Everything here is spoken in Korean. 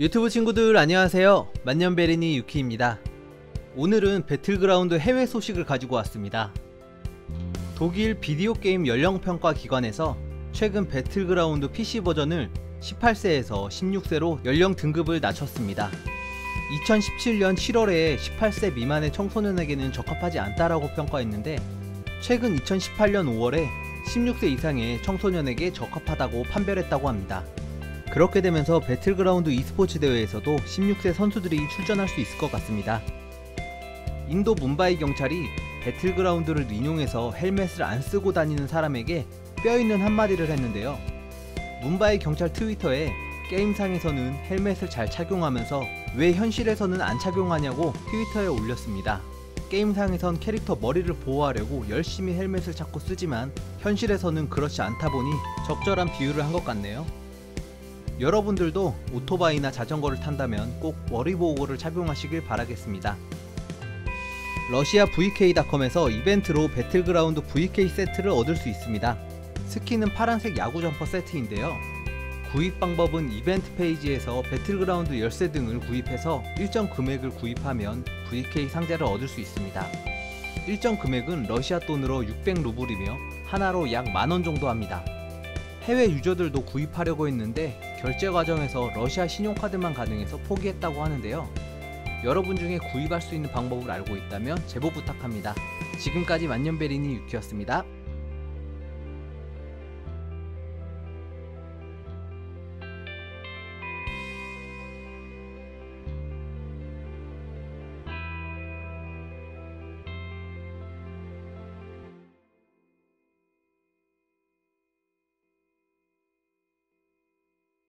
유튜브 친구들 안녕하세요. 만년베리니 유키입니다. 오늘은 배틀그라운드 해외 소식을 가지고 왔습니다. 독일 비디오 게임 연령평가 기관에서 최근 배틀그라운드 PC 버전을 18세에서 16세로 연령 등급을 낮췄습니다. 2017년 7월에 18세 미만의 청소년에게는 적합하지 않다라고 평가했는데 최근 2018년 5월에 16세 이상의 청소년에게 적합하다고 판별했다고 합니다. 그렇게 되면서 배틀그라운드 e스포츠 대회에서도 16세 선수들이 출전할 수 있을 것 같습니다. 인도 문바이 경찰이 배틀그라운드를 인용해서 헬멧을 안 쓰고 다니는 사람에게 뼈있는 한마디를 했는데요. 문바이 경찰 트위터에 게임상에서는 헬멧을 잘 착용하면서 왜 현실에서는 안 착용하냐고 트위터에 올렸습니다. 게임상에선 캐릭터 머리를 보호하려고 열심히 헬멧을 찾고 쓰지만 현실에서는 그렇지 않다 보니 적절한 비유를 한 것 같네요. 여러분들도 오토바이나 자전거를 탄다면 꼭 머리 보호를 착용하시길 바라겠습니다. 러시아 VK.com에서 이벤트로 배틀그라운드 VK 세트를 얻을 수 있습니다. 스킨은 파란색 야구 점퍼 세트인데요. 구입 방법은 이벤트 페이지에서 배틀그라운드 열쇠 등을 구입해서 일정 금액을 구입하면 VK 상자를 얻을 수 있습니다. 일정 금액은 러시아 돈으로 600루블이며 하나로 약 만원 정도 합니다. 해외 유저들도 구입하려고 했는데 결제 과정에서 러시아 신용카드만 가능해서 포기했다고 하는데요. 여러분 중에 구입할 수 있는 방법을 알고 있다면 제보 부탁합니다. 지금까지 만년베리니 유키였습니다.